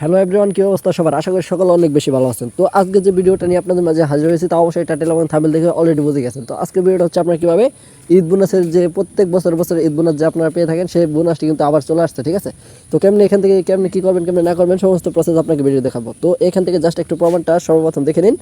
Hello everyone কি অবস্থা সবার? আশা করি সকলে অনেক বেশি ভালো আছেন। তো আজকে যে ভিডিওটা নিয়ে আপনাদের মাঝে হাজির হয়েছে, তা অবশ্যই টাইটেল এবং থামেল দেখে অলরেডি বুঝে গেছেন। তো আজকে ভিডিওটা হচ্ছে আপনার কীভাবে ঈদ বোনাসের যে প্রত্যেক বছর বছর ঈদ বোনাস যে আপনারা পেয়ে থাকেন, সেই বোনাসটি কিন্তু আবার চলে আসছে, ঠিক আছে? তো কেমনি এখান থেকে কেমনি কী করবেন, কেমনি না করবেন, সমস্ত প্রসেস আপনাকে ভিডিও দেখাবো। তো এখান থেকে জাস্ট একটু প্রমাণটা সর্বপ্রথম দেখে নিন।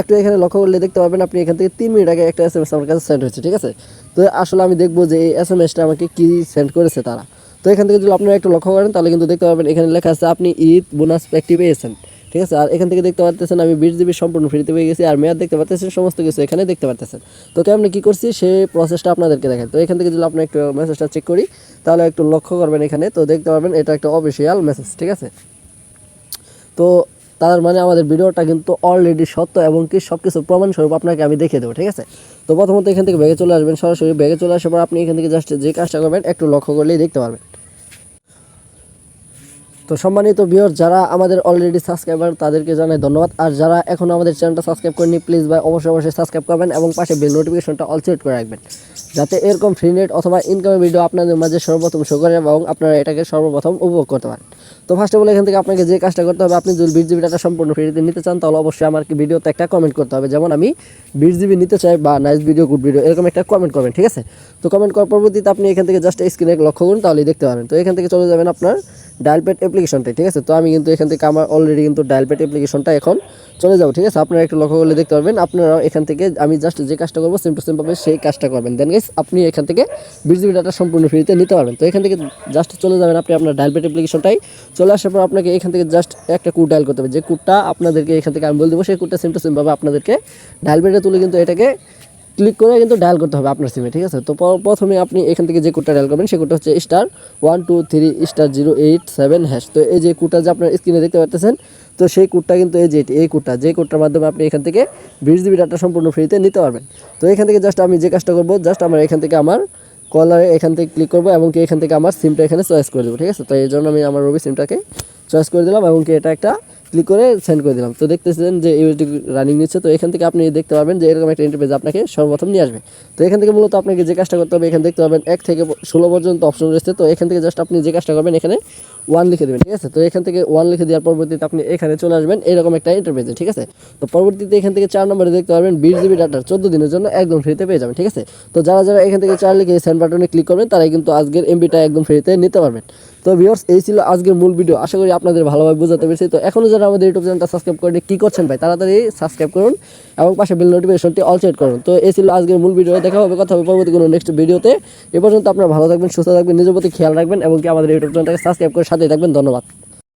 একটু এখানে লক্ষ্য করলে দেখতে পাবেন আপনি এখান থেকে তিন মিনিট আগে একটা এস এম এস আমার কাছে সেন্ড হয়েছে, ঠিক আছে? তো আসলে আমি দেখব যে এই এস এম এসটা আমাকে কী সেন্ড করেছে তারা। তো এখান থেকে যদি আপনারা একটু লক্ষ্য করেন, তাহলে কিন্তু দেখতে পাবেন এখানে লেখা আছে, আপনি ঈদ বোনাস প্যাকটি পেয়েছেন। ঠিক আছে? আর এখান থেকে দেখতে পারতেছেন, আমি বিশ জিবি সম্পূর্ণ ফ্রিতে পেয়ে গেছি, আর মেয়াদ দেখতে পারতেছেন, সমস্ত কিছু এখানে দেখতে পারতেছেন। তো কেমন কী করছি? সেই প্রসেসটা আপনাদেরকে দেখেন তো এখান থেকে যদি আপনি একটু মেসেজটা চেক করি, তাহলে একটু লক্ষ্য করবেন এখানে। তো দেখতে পারবেন, এটা একটা অফিসিয়াল মেসেজ ঠিক আছে? তো তার মানে আমাদের ভিডিওটা কিন্তু অলরেডি সত্য এবং কি সব কিছু প্রমাণস্বরূপ আপনাকে আমি দেখিয়ে দেবো, ঠিক আছে? তো প্রথমত এখান থেকে ব্যাগে চলে আসবেন, সরাসরি ব্যাগে চলে আসার পর আপনি এখান থেকে জাস্ট যে কাজটা করবেন, একটু লক্ষ্য করলেই দেখতে পারবেন। তো সম্মানিত ভিউয়ার যারা আমাদের অলরেডি সাবস্ক্রাইবার তাদেরকে জানাই ধন্যবাদ। আর যারা এখনও আমাদের চ্যানেলটা সাবস্ক্রাইব করেনি প্লিজ ভাই, অবশ্যই অবশ্যই সাবস্ক্রাইব করবেন এবং পাশে বেল নোটিফিকেশনটা অল সেট করে রাখবেন। যাতে এরকম ফ্রি নেট অথবা ইনকামের ভিডিও আপনাদের মাঝে সর্বপ্রথম শো করে এবং আপনারা এটাকে সর্বপ্রথম উপভোগ করতে পারেন। তো ফার্স্ট অফ অল এখান থেকে আপনাকে যে কাজটা করতে হবে, আপনি যদি বিশ জিবি ডাটা সম্পূর্ণ ফ্রিতে নিতে চান, তাহলে অবশ্যই আমার ভিডিওতে একটা কমেন্ট করতে হবে। যেমন আমি বিশ জিবি নিতে চাই বা নাইস ভিডিও গুড ভিডিও এরকম একটা কমেন্ট করবেন, ঠিক আছে? তো কমেন্ট করার পরবর্তীতে আপনি এখান থেকে জাস্ট স্ক্রিনে লক্ষ্য করুন, তাহলেই দেখতে পাবেন তো এখান থেকে চলে যাবেন আপনার ডায়াল প্যাড ঠিক আছে? তো আমি কিন্তু এখান থেকে আমার অলরেডি কিন্তু ডায়াল প্যাড অ্যাপ্লিকেশনটা এখন চলে যাব, ঠিক আছে? আপনারা একটু লক্ষ্য করলে দেখতে পারবেন আপনারাও এখান থেকে আমি জাস্ট যে কাজটা করব সেম টু পাবে সেই কাজটা করবেন। দেন গাইস আপনি এখান থেকে বিশ ডাটা সম্পূর্ণ ফ্রিতে নিতে পারবেন। তো এখান থেকে জাস্ট চলে যাবেন আপনি আপনার ডায়াল প্যাড অ্যাপ্লিকেশনটাই চলে আসার পর আপনাকে এখান থেকে জাস্ট একটা কোড ডায়াল করতে হবে। যে কোডটা আপনাদেরকে এখান থেকে আমি বলে দেবো, সেই কোডটা সেম টু সেম আপনাদেরকে ডায়াল প্যাডে তুলে কিন্তু এটাকে ক্লিক করে কিন্তু ডায়াল করতে হবে আপনার সিমে ঠিক আছে? তো প্রথমে আপনি এখান থেকে যে কোডটা ডায়াল করবেন সেই কোডটা হচ্ছে star one two three star zero eight seven hash তো এই যে কোডটা যে আপনার স্ক্রিনে দেখতে পাচ্ছেন, তো সেই কোডটা কিন্তু এই যে এই কোডটা যে কোডটার মাধ্যমে আপনি এখান থেকে বিশ জিবি ডাটা সম্পূর্ণ ফ্রিতে নিতে পারবেন। তো এখান থেকে জাস্ট আমি যে কাজটা করব জাস্ট আমার এখান থেকে আমার কলারে এখান থেকে ক্লিক করব এবং কি এখান থেকে আমার সিমটা এখানে চয়েস করে দেবো, ঠিক আছে? তো এই জন্য আমি আমার রবি সিমটাকে চয়েস করে দিলাম এবং কি এটা একটা ক্লিক করে সেন্ড করে দিলাম। তো দেখতেছেন যে ইউটি রানিং নিচ্ছে। তো এখান থেকে আপনি দেখতে পারবেন যে এরকম একটা ইন্টারফেস আপনাকে সর্বপ্রথম নিয়ে আসবে। তো এখান থেকে মূলত আপনাকে যে কাজটা করতে হবে, এখানে দেখতে পাবেন এক থেকে ষোলো পর্যন্ত অপশন রয়েছে। তো এখান থেকে জাস্ট আপনি যে কাজটা করবেন, এখানে ওয়ান লিখে দেবেন, ঠিক আছে? তো এখান থেকে ওয়ান লিখে দেওয়ার পরবর্তীতে আপনি এখানে চলে আসবেন এরকম একটা ইন্টারফেসে ঠিক আছে? তো পরবর্তীতে এখান থেকে চার নম্বরে দেখতে পারবেন বিশ জিবি ডাটার চোদ্দ দিনের জন্য একদম ফ্রিতে পেয়ে যাবেন, ঠিক আছে? তো যারা যারা এখান থেকে চার লিখে সেন্ড বাটনে ক্লিক করবেন, তারাই কিন্তু আজকের এমবিটা একদম ফ্রিতে নিতে পারবেন। তো ভিউয়ার্স এই ছিল আজকের মূল ভিডিও আশা করি আপনাদের ভালোভাবে বোঝাতে পেরেছি। তো এখনও যারা আমাদের ইউটিউব চ্যানেলটা সাবস্ক্রাইব করে কী করছেন ভাই? তাড়াতাড়ি সাবস্ক্রাইব করুন এবং পাশে বিল নোটিফিকেশনটি অল সেট করুন। তো এই ছিল আজকের মূল ভিডিও দেখা হবে, কথা হবে পরবর্তী কোনো নেক্সট ভিডিওতে এ পর্যন্ত আপনারা ভালো থাকবেন, সুস্থ থাকবেন, নিজের প্রতি খেয়াল রাখবেন এবং কি আমাদের ইউটিউব চ্যানেলটাকে সাবস্ক্রাইব করে সাথে থাকবেন। ধন্যবাদ।